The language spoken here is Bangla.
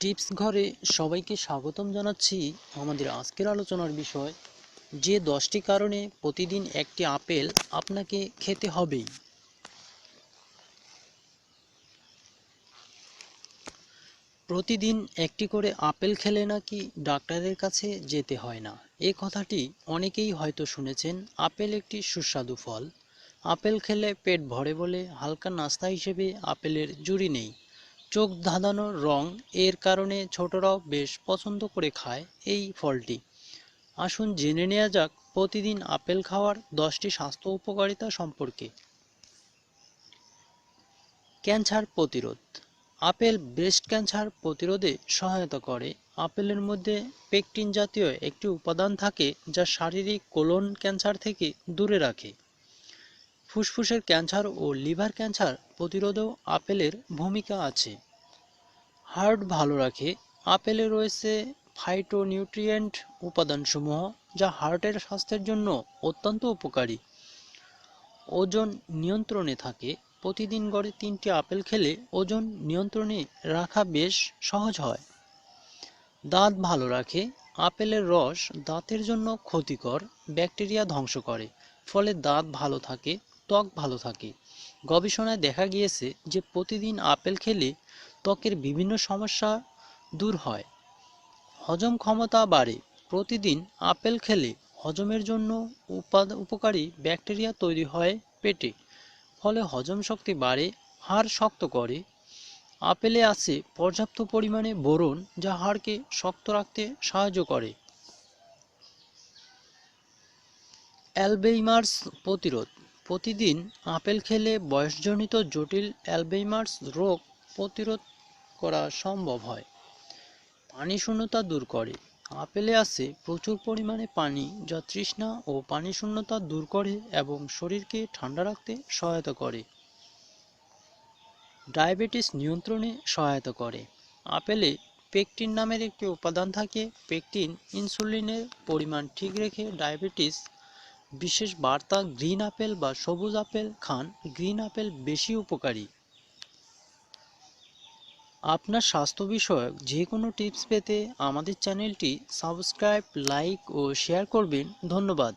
টিপস ঘরে সবাইকে স্বাগতম জানাচ্ছি আমাদের আজকের আলোচনার বিষয়, যে দশটি কারণে প্রতিদিন একটি আপেল আপনাকে খেতে হবেই। প্রতিদিন একটি করে আপেল খেলে নাকি ডাক্তারের কাছে যেতে হয় না? এ কথাটি অনেকেই হয়তো শুনেছেন, আপেল একটি সুস্বাদু ফল। আপেল খেলে পেট ভরে বলে হালকা নাস্তা হিসেবে আপেলের জুড়ি নেই। চোখ ধাঁধানো রং, এর কারণে ছোটরাও বেশ পছন্দ করে খায় এই ফলটি। আসুন জেনে নেওয়া যাক প্রতিদিন আপেল খাওয়ার দশটি স্বাস্থ্য উপকারিতা সম্পর্কে। ক্যান্সার প্রতিরোধ। আপেল ব্রেস্ট ক্যান্সার প্রতিরোধে সহায়তা করে। আপেলের মধ্যে পেকটিন জাতীয় একটি উপাদান থাকে যা শারীরিক কোলন ক্যান্সার থেকে দূরে রাখে। ফুসফুসের ক্যান্সার ও লিভার ক্যান্সার প্রতিরোধেও আপেলের ভূমিকা আছে। হার্ট ভালো রাখে, আপেলে রয়েছে ফাইটোনিউট্রিয়েন্ট উপাদানসমূহ যা হার্টের স্বাস্থ্যের জন্য অত্যন্ত উপকারী। ওজন নিয়ন্ত্রণে থাকে, প্রতিদিন গড়ে তিনটি আপেল খেলে ওজন নিয়ন্ত্রণে রাখা বেশ সহজ হয়। দাঁত ভালো রাখে, আপেলের রস দাঁতের জন্য ক্ষতিকর, ব্যাকটেরিয়া ধ্বংস করে, ফলে দাঁত ভালো থাকে ত্বক ভালো থাকে। গবেষণায় দেখা গিয়েছে যে প্রতিদিন আপেল খেলে ত্বকের বিভিন্ন সমস্যা দূর হয়। হজম ক্ষমতা বাড়ে। প্রতিদিন আপেল খেলে হজমের জন্য উপাদ উপকারী ব্যাকটেরিয়া তৈরি হয় পেটে। ফলে হজম শক্তি বাড়ে, হাড় শক্ত করে। আপেলে আছে পর্যাপ্ত পরিমাণে বোরন যা হাড়কে শক্ত রাখতে সাহায্য করে। অ্যালবেইমার্স প্রতিরোধ প্রতিদিন আপেল খেলে বয়সজনিত জটিল অ্যালবেইমার্স রোগ প্রতিরোধ করা সম্ভব হয়। পানি শূন্যতা দূর করে। আপেলে আছে প্রচুর পরিমাণে পানি যা তৃষ্ণা ও পানি শূন্যতা দূর করে এবং শরীরকে ঠান্ডা রাখতে সহায়তা করে। ডায়াবেটিস নিয়ন্ত্রণে সহায়তা করে। আপেলে পেকটিন নামের একটি উপাদান থাকে। পেকটিন ইনসুলিনের পরিমাণ ঠিক রেখে ডায়াবেটিস বিশেষ বার্তা গ্রিন আপেল বা সবুজ আপেল খান, গ্রিন আপেল বেশি উপকারী। আপনার স্বাস্থ্য বিষয়ক যে কোনো টিপস পেতে আমাদের চ্যানেলটি সাবস্ক্রাইব, লাইক ও শেয়ার করবেন। ধন্যবাদ।